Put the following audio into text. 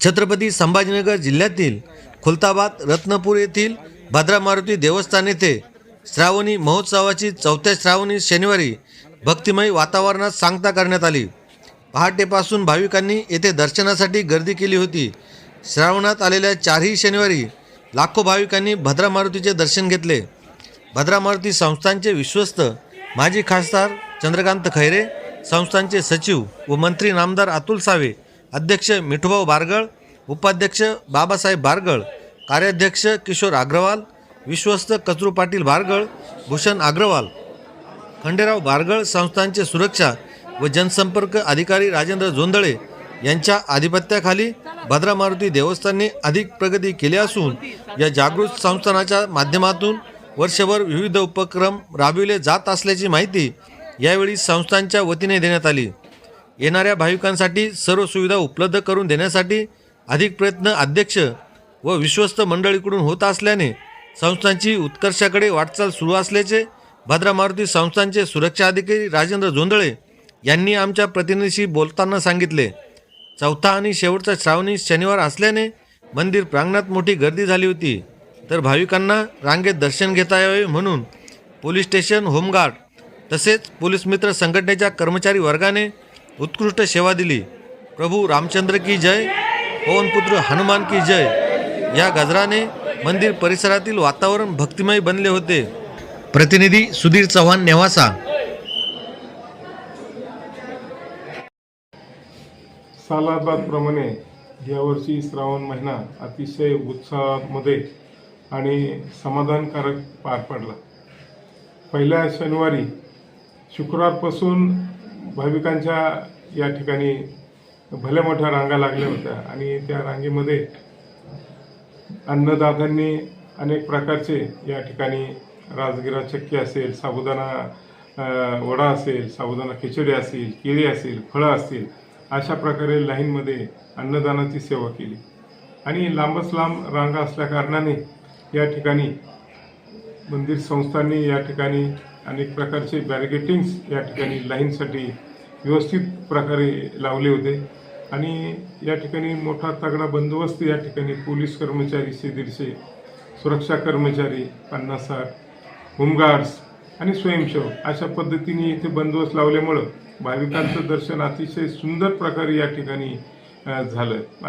छत्रपती संभाजीनगर जिल्ह्यातील खुलताबाद रत्नपूर येथील भद्रा मारुती देवस्थान येथे श्रावणी महोत्सवाची चौथ्या श्रावणी शनिवारी भक्तिमय वातावरणात सांगता करण्यात आली. पहाटेपासून भाविकांनी येथे दर्शनासाठी गर्दी केली होती. श्रावणात आलेल्या चारही शनिवारी लाखो भाविकांनी भद्रा मारुतीचे दर्शन घेतले. भद्रा मारुती संस्थांचे विश्वस्त माजी खासदार चंद्रकांत खैरे संस्थांचे सचिव व मंत्री नामदार अतुल सावे अध्यक्ष मिठूभाऊ बारगळ उपाध्यक्ष बाबासाहेब बारगळ कार्याध्यक्ष किशोर अग्रवाल विश्वस्त कचरू पाटील बारगळ भूषण अग्रवाल खंडेराव बारगळ संस्थांचे सुरक्षा व जनसंपर्क अधिकारी राजेंद्र जोंधळे यांच्या आधिपत्याखाली भद्रा मारुती देवस्थानने अधिक प्रगती केली असून या जागृत संस्थानाच्या माध्यमातून वर्षभर विविध उपक्रम राबविले जात असल्याची माहिती यावेळी संस्थांच्या वतीने देण्यात आली. येणाऱ्या भाविकांसाठी सर्व सुविधा उपलब्ध करून देण्यासाठी अधिक प्रयत्न अध्यक्ष व विश्वस्त मंडळीकडून होत असल्याने संस्थांची उत्कर्षाकडे वाटचाल सुरू असल्याचे भद्रा मारुती संस्थांचे सुरक्षा अधिकारी राजेंद्र जोंधळे यांनी आमच्या प्रतिनिधीशी बोलताना सांगितले. चौथा आणि शेवटचा श्रावणी शनिवार असल्याने मंदिर प्रांगणात मोठी गर्दी झाली होती. तर भाविकांना रांगेत दर्शन घेता यावे म्हणून पोलीस स्टेशन होमगार्ड तसेच पोलीस मित्र संघटनेच्या कर्मचारी वर्गाने उत्कृष्ट सेवा दिली. प्रभू रामचंद्र की जय पवनपुत्र हनुमान की जय. या गजराने मंदिर परिसरातील वातावरण भक्तिमय बनले होते. प्रतिनिधी सुधीर चव्हाण नेवासा. सालाबादप्रमाणे यावर्षी श्रावण महिना अतिशय उत्साहामध्ये आणि समाधानकारक पार पडला. पहिल्या शनिवारी शुक्रवारपासून भाविकांच्या या ठिकाणी भल्या मोठ्या रांगा लागल्या होत्या. आणि त्या रांगेमध्ये अन्नदात्यांनी अनेक प्रकारचे या ठिकाणी राजगिरा चक्की असेल साबुदाणा वडा असेल साबुदाणा खिचडी असेल केळी असेल फळं असतील अशा प्रकारे लाईनमध्ये अन्नदानाची सेवा केली. आणि लांबच लांब रांगा असल्याकारणाने या ठिकाणी मंदिर संस्थांनी या ठिकाणी अनेक प्रकारचे बॅरिगेटिंग्स या ठिकाणी लाईनसाठी व्यवस्थित प्रकारे लावले होते. आणि या ठिकाणी मोठा तगडा बंदोबस्त या ठिकाणी पोलीस कर्मचारी शे दीडशे सुरक्षा कर्मचारी पन्नास साठ होमगार्ड्स आणि स्वयंसेवक अशा पद्धतीने इथे बंदोबस्त लावल्यामुळं भाविकांचं दर्शन अतिशय सुंदर प्रकारे या ठिकाणी झालं.